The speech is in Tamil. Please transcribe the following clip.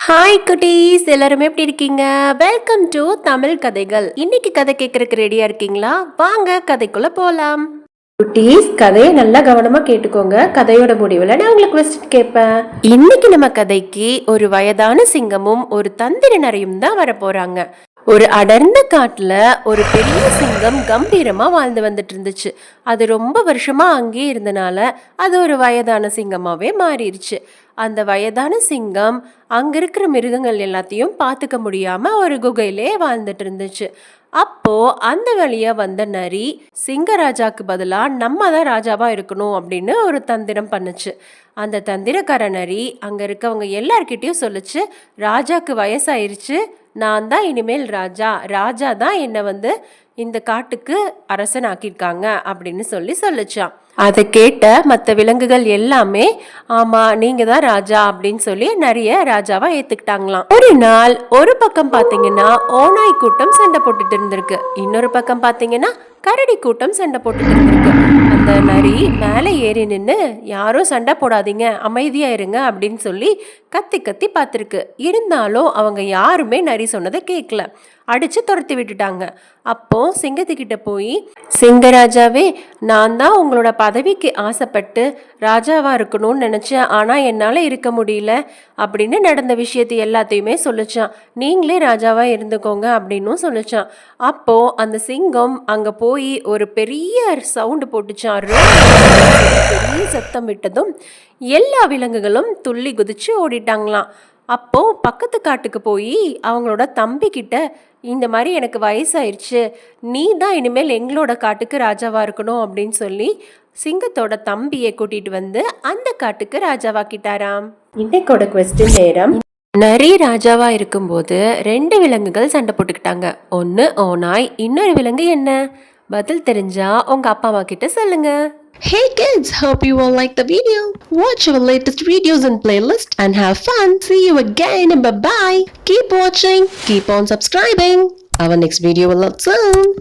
ஹாய் குட்டீஸ் எல்லாரும் எப்படி இருக்கீங்க? வெல்கம் டு தமிழ் கதைகள். இன்னைக்கு கதை கேட்கறதுக்கு ரெடியா இருக்கீங்களா? வாங்க கதைக்குள்ள போலாம். குட்டீஸ் கதையை நல்லா கவனமா கேட்டுக்கோங்க. கதையோட முடிவுல நான் உங்களுக்கு கொஸ்டின் கேட்பேன். இன்னைக்கு நம்ம கதைக்கு ஒரு வயதான சிங்கமும் ஒரு தந்திர நரையும் தான் வர போறாங்க ஒரு அடர்ந்த காட்டில் ஒரு பெரிய சிங்கம் கம்பீரமாக வாழ்ந்து வந்துட்டு இருந்துச்சு. அது ரொம்ப வருஷமா அங்கேயே இருந்தனால அது ஒரு வயதான சிங்கமாகவே மாறிடுச்சு. அந்த வயதான சிங்கம் அங்கே இருக்கிற மிருகங்கள் எல்லாத்தையும் பார்த்துக்க முடியாமல் ஒரு குகையிலே வாழ்ந்துட்டு இருந்துச்சு. அப்போது அந்த வழியாக வந்த நரி சிங்கராஜாக்கு பதிலாக நம்ம தான் ராஜாவாக இருக்கணும் அப்படின்னு ஒரு தந்திரம் பண்ணுச்சு. அந்த தந்திரக்கார நரி அங்கே இருக்கவங்க எல்லார்கிட்டேயும் சொல்லிச்சு ராஜாக்கு வயசாயிருச்சு நான் தான் இனிமேல் ராஜா. ராஜா தான் என்னை வந்து இந்த காட்டுக்கு அரசன் ஆக்கியிருக்காங்க அப்படின்னு சொல்லி சொல்லுச்சான் அதை கேட்ட மற்ற விலங்குகள் எல்லாமே ஆமா நீங்க தான் ராஜா அப்படின்னு சொல்லி நிறைய ராஜாவா ஏத்துக்கிட்டாங்களாம். ஒரு நாள் ஒரு பக்கம் பாத்தீங்கன்னா ஓனாய் கூட்டம் சண்டை போட்டுட்டு இருந்திருக்கு. இன்னொரு பக்கம் பாத்தீங்கன்னா கரடி கூட்டம் சண்டை போட்டுட்டு இருந்திருக்கு. அந்த நரி மேலே ஏறி நின்று யாரும் சண்டை போடாதீங்க அமைதியாக இருங்க அப்படின்னு சொல்லி கத்தி கத்தி பார்த்துருக்கு. இருந்தாலும் அவங்க யாருமே நரி சொன்னதை கேட்கல அடித்து துரத்தி விட்டுட்டாங்க. அப்போ சிங்கத்துக்கிட்ட போய் சிங்கராஜாவே நான் தான் உங்களோட பதவிக்கு ஆசைப்பட்டு ராஜாவா இருக்கணும்னு நினைச்சேன் ஆனா என்னால இருக்க முடியல அப்படின்னு நடந்த விஷயத்தை எல்லாத்தையுமே சொல்லிச்சான் நீங்களே ராஜாவா இருந்துக்கோங்க அப்படின்னும் சொல்லிச்சான் அப்போ அந்த சிங்கம் அங்க போய் ஒரு பெரிய சவுண்டு போட்டுச்சான் பெரிய சத்தம் விட்டதும் எல்லா விலங்குகளும் துள்ளி குதிச்சு ஓடிட்டாங்களாம் அப்போ பக்கத்து காட்டுக்கு போய் அவங்களோட தம்பி கிட்ட இந்த மாதிரி எனக்கு வயசாயிருச்சு. நீ தான் இனிமேல் எங்களோட காட்டுக்கு ராஜாவா இருக்கணும் அப்படின்னு சொல்லி சிங்கத்தோட தம்பியை கூட்டிட்டு வந்து அந்த காட்டுக்கு ராஜாவாக்கிட்டாராம். இன்னைக்கோட கொஸ்டின் நேரம். நரி ராஜாவா இருக்கும்போது ரெண்டு விலங்குகள் சண்டை போட்டுக்கிட்டாங்க. ஒன்று ஓநாய் இன்னொரு விலங்கு என்ன? பதில் தெரிஞ்சா உங்க அப்பா அம்மா கிட்ட சொல்லுங்க. Hey kids, hope you all like the video. Watch our latest videos and playlist and have fun. See you again and bye bye. Keep watching, keep on subscribing. Our next video will out soon.